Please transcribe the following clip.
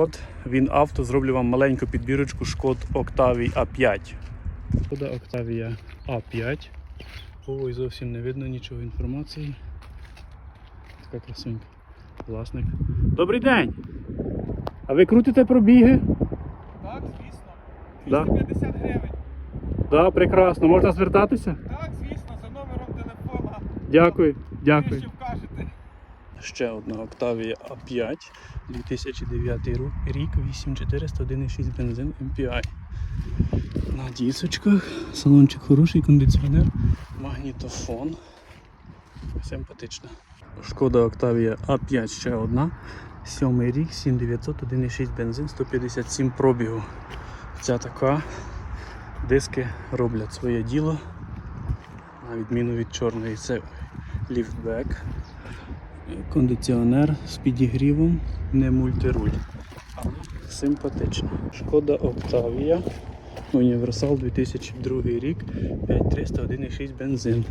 От він авто зроблю вам маленьку підбірочку шкод Octavia A5. Шкода Octavia A5. Ой, зовсім не видно нічого інформації. Така красунька. Власник. Добрий день! А ви крутите пробіги? Так, звісно. Да. 250 гривень. Так, да, прекрасно. Можна звертатися? Так, звісно, за номером телефона. Дякую, дякую. Ще одна Octavia A5, 2009 рік, рік 8400 1,6 бензин MPI. На дісочках, салончик хороший, кондиціонер, магнітофон. Симпатично. Шкода Octavia A5 ще одна. Сьомий рік, 7900 1,6 бензин, 157 пробігу. Ця така. Диски роблять своє діло. На відміну від чорної, це ліфтбек кондиціонер з підігрівом, не мультируль. Симпатично. Шкода Октавія, Універсал 2002 рік, 5300 1,6 бензин.